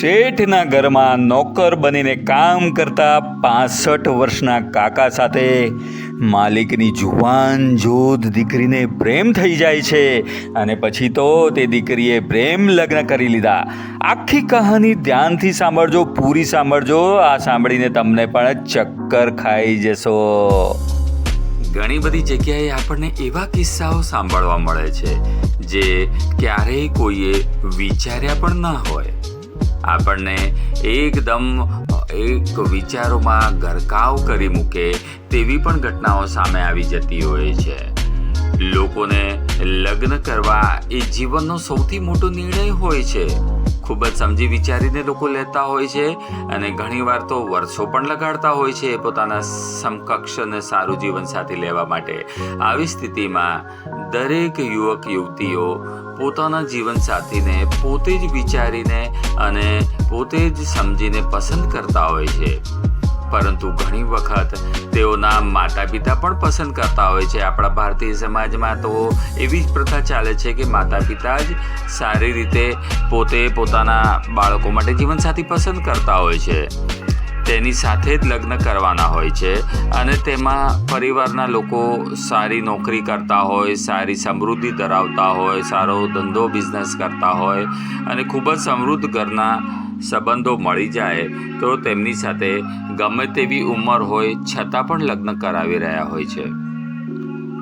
શેઠના ઘરમાં નોકર બનીને કામ કરતા પાસઠ વર્ષના કાકા સાથે માલિકની જુવાન જોધ દીકરીને પ્રેમ થઈ જાય છે અને પછી તો તે દીકરીએ પ્રેમ લગ્ન કરી લીધા. આખી કહાની ધ્યાનથી સાંભળજો, પૂરી સાંભળજો. આ સાંભળીને તમને પણ ચક્કર ખાઈ જશો. ઘણી બધી જગ્યાએ આપણને એવા કિસ્સાઓ સાંભળવા મળે છે, જે ક્યારેય કોઈએ વિચાર્યા પણ ના હોય. આપણને એકદમ એક વિચારોમાં ગરકાવ કરી મૂકે તેવી પણ ઘટનાઓ સામે આવી જતી હોય છે. લોકોને લગ્ન કરવા એ જીવનનો સૌથી મોટો નિર્ણય હોય છે. ખૂબ જ સમજી વિચારીને લોકો લેતા હોય છે અને ઘણીવાર તો વર્ષો પણ લગાડતા હોય છે પોતાના સમકક્ષ અને સારું જીવનસાથી લેવા માટે. આવી સ્થિતિમાં દરેક યુવક, યુવતીઓ પોતાના જીવનસાથીને પોતે જ વિચારીને અને પોતે જ સમજીને પસંદ કરતા હોય છે. પરંતુ ઘણી વખત તેઓના માતા પિતા પણ પસંદ કરતા હોય છે. આપણા ભારતીય સમાજમાં તો એવી જ પ્રથા ચાલે છે કે માતા પિતા જ સારી રીતે પોતે પોતાના બાળકો માટે જીવનસાથી પસંદ કરતા હોય છે. તેની સાથે જ લગ્ન કરવાના હોય છે અને તેમાં પરિવારના લોકો સારી નોકરી કરતા હોય, સારી સમૃદ્ધિ ધરાવતા હોય, સારો ધંધો બિઝનેસ કરતા હોય અને ખૂબ જ સમૃદ્ધ ઘરના સંબંધો મળી જાય તો તેમની સાથે ગમે તેવી ઉંમર હોય છતાં પણ લગ્ન કરાવી રહ્યા હોય છે.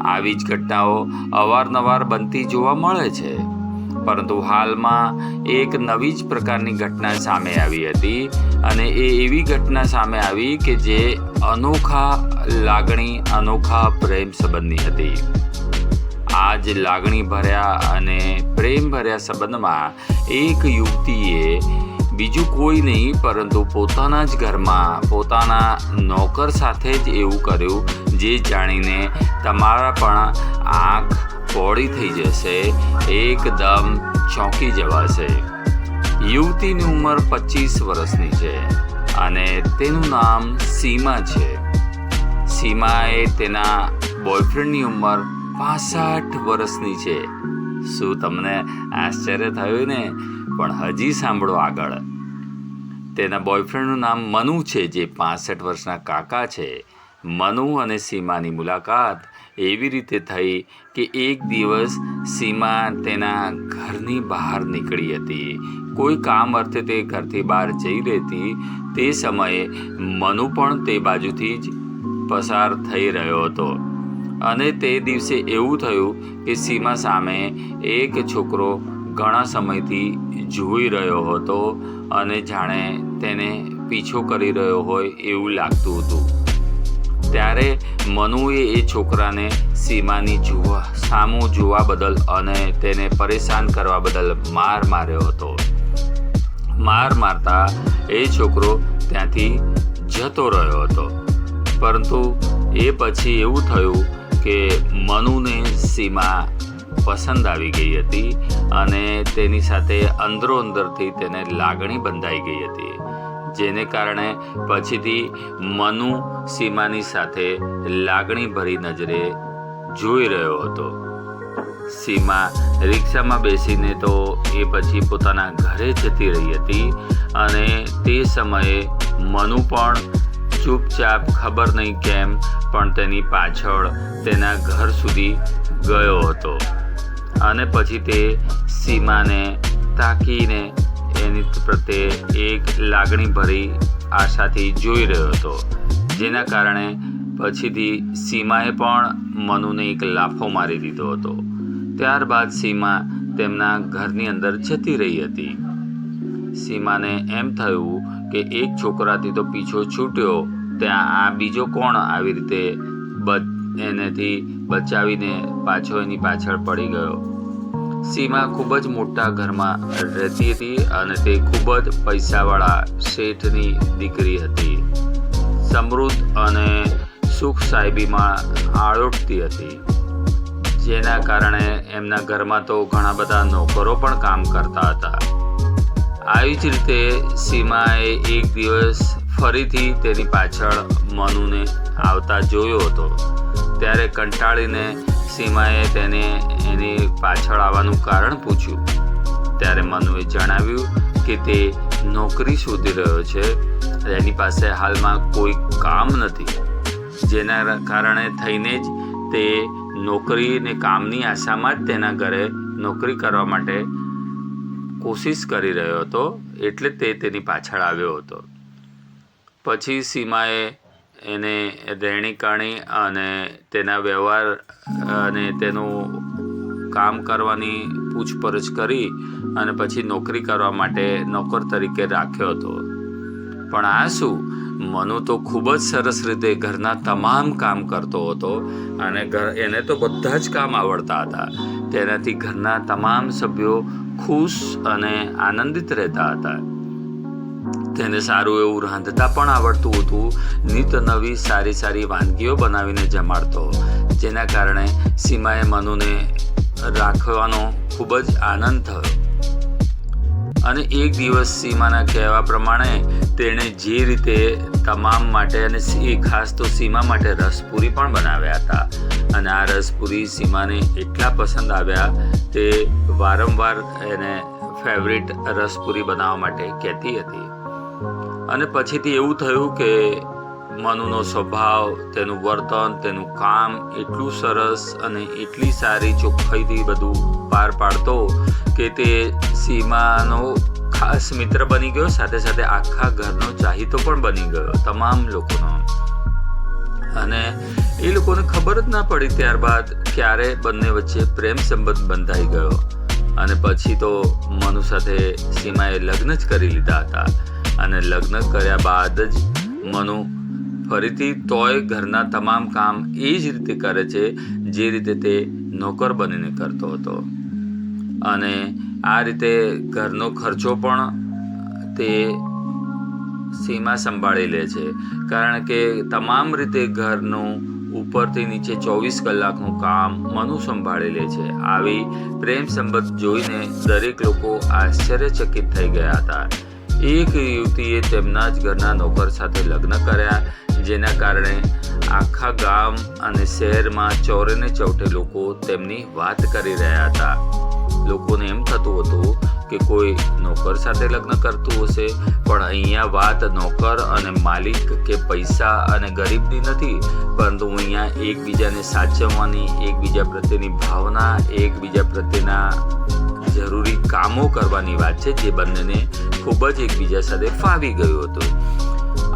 આવી જ ઘટનાઓ અવારનવાર બનતી જોવા મળે છે. પરંતુ હાલમાં એક નવી જ પ્રકારની ઘટના સામે આવી હતી અને એ એવી ઘટના સામે આવી કે જે અનોખા લાગણી, અનોખા પ્રેમ સંબંધની હતી. આ જ લાગણી ભર્યા અને પ્રેમ ભર્યા સંબંધમાં એક યુવતીએ બીજું કોઈ નહીં, પરંતુ પોતાના જ ઘરમાં પોતાના નોકર સાથે જ એવું કર્યું, જે જાણીને તમારા પણ આંખ પોળી થઈ જશે, એકદમ ચોંકી જવાશે. યુવતીની ઉંમર પચીસ વર્ષની છે અને તેનું નામ સીમા છે. સીમાએ તેના બોયફ્રેન્ડની ઉંમર પાસઠ વર્ષની છે. શું તમને આશ્ચર્ય થયું ને? પણ હજી સાંભળો આગળ. તેના બોયફ્રેન્ડનું નામ મનુ છે, જે પાસઠ વર્ષના કાકા છે. મનુ અને સીમાની મુલાકાત એવી રીતે થઈ કે એક દિવસ સીમા તેના ઘરની બહાર નીકળી હતી. કોઈ કામ અર્થે તે ઘરથી બહાર જઈ રહેતી, તે સમયે મનુ પણ તે બાજુથી જ પસાર થઈ રહ્યો હતો. અને તે દિવસે એવું થયું કે સીમા સામે એક છોકરો ઘણા સમયથી જોઈ રહ્યો હતો અને જાણે તેને પીછો કરી રહ્યો હોય એવું લાગતું હતું. ત્યારે મનુએ એ છોકરાને સીમાની જોવા, સામું જોવા બદલ અને તેને પરેશાન કરવા બદલ માર માર્યો હતો. માર મારતા એ છોકરો ત્યાંથી જતો રહ્યો હતો. પરંતુ એ પછી એવું થયું કે મનુને સીમા પસંદ આવી ગઈ હતી અને તેની સાથે અંદરો અંદરથી તેને લાગણી બંધાઈ ગઈ હતી, જેને કારણે પછીથી મનુ સીમાની સાથે લાગણી ભરી નજરે જોઈ રહ્યો હતો. સીમા રિક્ષામાં બેસીને તો એ પછી પોતાના ઘરે જતી રહી હતી અને તે સમયે મનુ પણ ચૂપચાપ ખબર નહીં કેમ પણ તેની પાછળ તેના ઘર સુધી ગયો હતો. અને પછી તે સીમાને તાકીને એની પ્રત્યે એક લાગણી ભરી આશાથી જોઈ રહ્યો હતો. જેના કારણે પછીથી સીમાએ પણ મનુને એક લાફો મારી દીધો હતો. ત્યારબાદ સીમા તેમના ઘરની અંદર જતી રહી હતી. સીમાને એમ થયું કે એક છોકરાથી તો પીછો છૂટ્યો, ત્યાં આ બીજો કોણ આવી રીતે બ એનેથી બચાવીને પાછો એની પાછળ પડી ગયો. સીમા ખૂબ જ મોટા ઘરમાં રહેતી હતી અને તે ખૂબ જ પૈસાવાળા શેઠની દીકરી હતી. સમૃદ્ધ અને સુખ સાહેબીમાં આળોટતી હતી. જેના કારણે એમના ઘરમાં તો ઘણા બધા નોકરો પણ કામ કરતા હતા. આવી જ રીતે સીમાએ એક દિવસ ફરીથી તેની પાછળ મનુને આવતા જોયો હતો. ત્યારે કંટાળીને સીમાએ તેને એની પાછળ આવવાનું કારણ પૂછ્યું. ત્યારે મનુએ જણાવ્યું કે તે નોકરી શોધી રહ્યો છે એની પાસે હાલમાં કોઈ કામ નથી. જેના કારણે થઈને જ તે નોકરી ને કામની આશામાં જ તેના ઘરે નોકરી કરવા માટે કોશિશ કરી રહ્યો હતો, એટલે તે તેની પાછળ આવ્યો હતો. પછી સીમાએ એને રહેણી કરણી અને તેના વ્યવહાર અને તેનું કામ કરવાની પૂછપરછ કરી અને પછી નોકરી કરવા માટે નોકર તરીકે રાખ્યો હતો. પણ આ શું? મનુ તો ખૂબ જ સરસ રીતે ઘરના તમામ કામ કરતો હતો અને ઘર, એને તો બધા જ કામ આવડતા હતા. તેનાથી ઘરના તમામ સભ્યો ખુશ અને આનંદિત રહેતા હતા. તેને સારું એવું રાંધતા પણ આવડતું હતું. નિત નવી સારી સારી વાનગીઓ બનાવીને જમાડતો. જેના કારણે સીમાએ મનુને રાખવાનો ખૂબ જ આનંદ થયો. અને એક દિવસ સીમાના કહેવા પ્રમાણે તેણે જે રીતે તમામ માટે અને એ ખાસ તો સીમા માટે રસપુરી પણ બનાવ્યા હતા. અને આ રસપુરી સીમાને એટલા પસંદ આવ્યા તે વારંવાર એને ફેવરિટ રસપુરી બનાવવા માટે કહેતી હતી. અને પછીથી એવું થયું કે મનુનો સ્વભાવ, તેનું વર્તન, તેનું કામ એટલું સરસ અને એટલી સારી ચોખ્ખાઈથી બધું પાર પાડતો કે તે સીમાનો ખાસ મિત્ર બની ગયો. સાથે સાથે આખા ઘરનો ચાહીતો પણ બની ગયો, તમામ લોકોનો. અને એ લોકોને ખબર જ ના પડી ત્યારબાદ ક્યારે બંને વચ્ચે પ્રેમ સંબંધ બંધાઈ ગયો. અને પછી તો મનુ સાથે સીમાએ લગ્ન જ કરી લીધા હતા. અને લગ્ન કર્યા બાદ જ મનુ ફરીથી તોય ઘરના તમામ કામ એ જ રીતે કરે છે, જે રીતે તે નોકર બનીને કરતો હતો. અને આ રીતે ઘરનો ખર્ચો પણ તે સીમા સંભાળી લે છે. કારણ કે તમામ રીતે ઘરનું ઉપરથી નીચે ચોવીસ કલાકનું કામ મનુ સંભાળી લે છે. આવી પ્રેમ સંબંધ જોઈને દરેક લોકો આશ્ચર્યચકિત થઈ ગયા હતા. એક યુવતીએ તેમના જ ઘરના નોકર સાથે લગ્ન કર્યા, જેના કારણે આખા ગામ અને શહેરમાં ચોરે ને ચૌઠે લોકો તેમની વાત કરી રહ્યા હતા. લોકોને એમ થતું હતું કે કોઈ નોકર સાથે લગ્ન કરતું હશે, પણ અહીંયા વાત નોકર અને માલિક કે પૈસા અને ગરીબની નથી, પરંતુ અહીંયા એકબીજાને સાચવવાની, એકબીજા પ્રત્યેની ભાવના, એકબીજા પ્રત્યેના જરૂરી કામો કરવાની વાત છે જે બંનેને ખૂબ જ એકબીજા સાથે ફાવી ગયો હતો.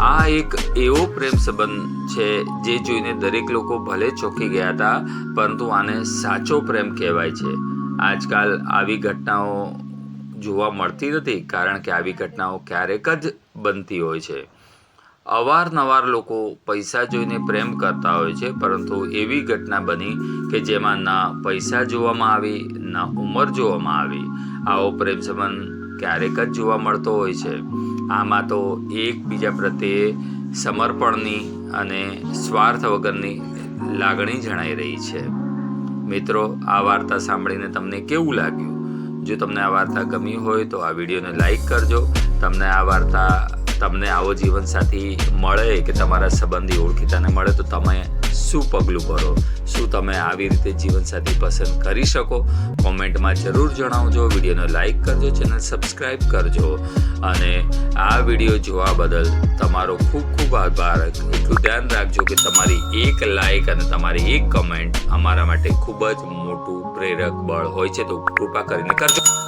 આ એક એવો પ્રેમ સંબંધ છે જે જોઈને દરેક લોકો ભલે ચોંકી ગયા હતા, પરંતુ આને સાચો પ્રેમ કહેવાય છે. આજકાલ આવી ઘટનાઓ જોવા મળતી નથી, કારણ કે આવી ઘટનાઓ ક્યારેક જ બનતી હોય છે. અવારનવાર લોકો પૈસા જોઈને પ્રેમ કરતા હોય છે, પરંતુ એવી ઘટના બની કે જેમાં ના પૈસા જોવામાં આવી, ના ઉંમર જોવામાં આવી. આવો પ્રેમ સંબંધ ક્યારેક જ જોવા મળતો હોય છે. આમાં તો એકબીજા પ્રત્યે સમર્પણની અને સ્વાર્થ વગરની લાગણી જણાઈ રહી છે. મિત્રો, આ વાર્તા સાંભળીને તમને કેવું લાગ્યું? જો તમને આ વાર્તા ગમી હોય તો આ વિડીયોને લાઈક કરજો. તમને આ વાર્તા તમને આવો જીવનસાથી મળે કે તમારા સંબંધી ઓળખીતાને મળે, તો તમે શું પગલું ભરો? શું તમે આવી રીતે જીવનસાથી પસંદ કરી શકો? કોમેન્ટમાં જરૂર જણાવજો, વિડીયોને લાઇક કરજો, ચેનલ સબસ્ક્રાઈબ કરજો. અને આ વીડિયો જોવા બદલ તમારો ખૂબ ખૂબ આભાર. એટલું ધ્યાન રાખજો કે તમારી એક લાઇક અને તમારી એક કમેન્ટ અમારા માટે ખૂબ જ મોટું પ્રેરક બળ હોય છે, તો કૃપા કરીને કરજો.